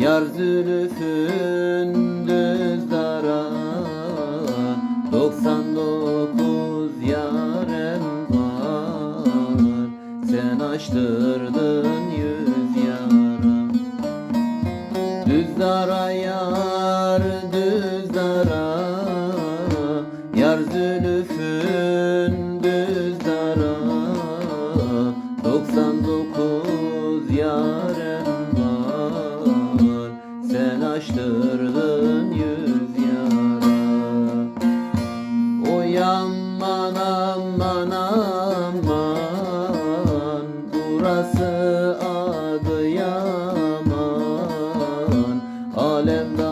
Yar zülfün düz dara 99 yarem var. Sen açtırdın yüz yara Düz dara yar düz dara Yar zülfün Sen açtırdın yüz yara. Uyanman aman aman Burası Adıyaman Alem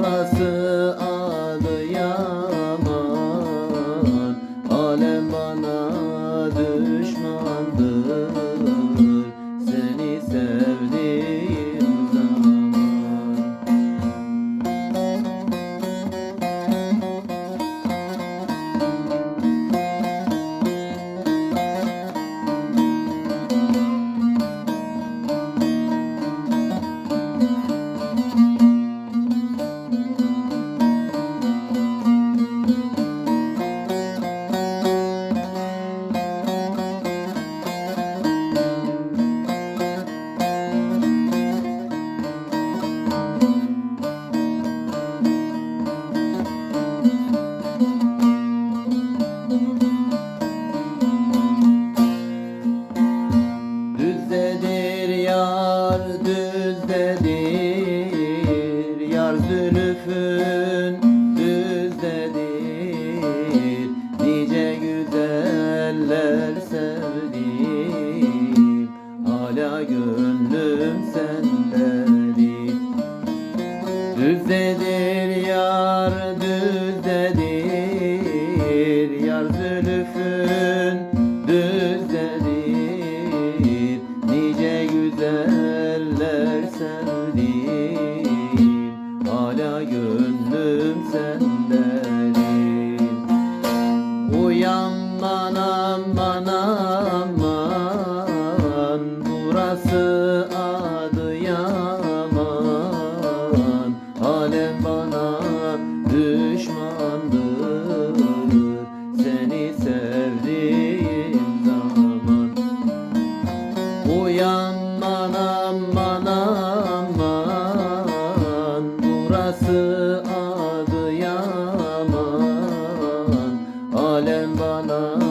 Burası hala gönlüm sende Düzdedir yar düzdedir Yar zülüfün düzdedir Nice güzeller sevdim Hala gönlüm sende burası Adıyaman Alem bana düşmandır. Seni sevdiğim zaman. Uyanman aman aman Burası Adıyaman Alem bana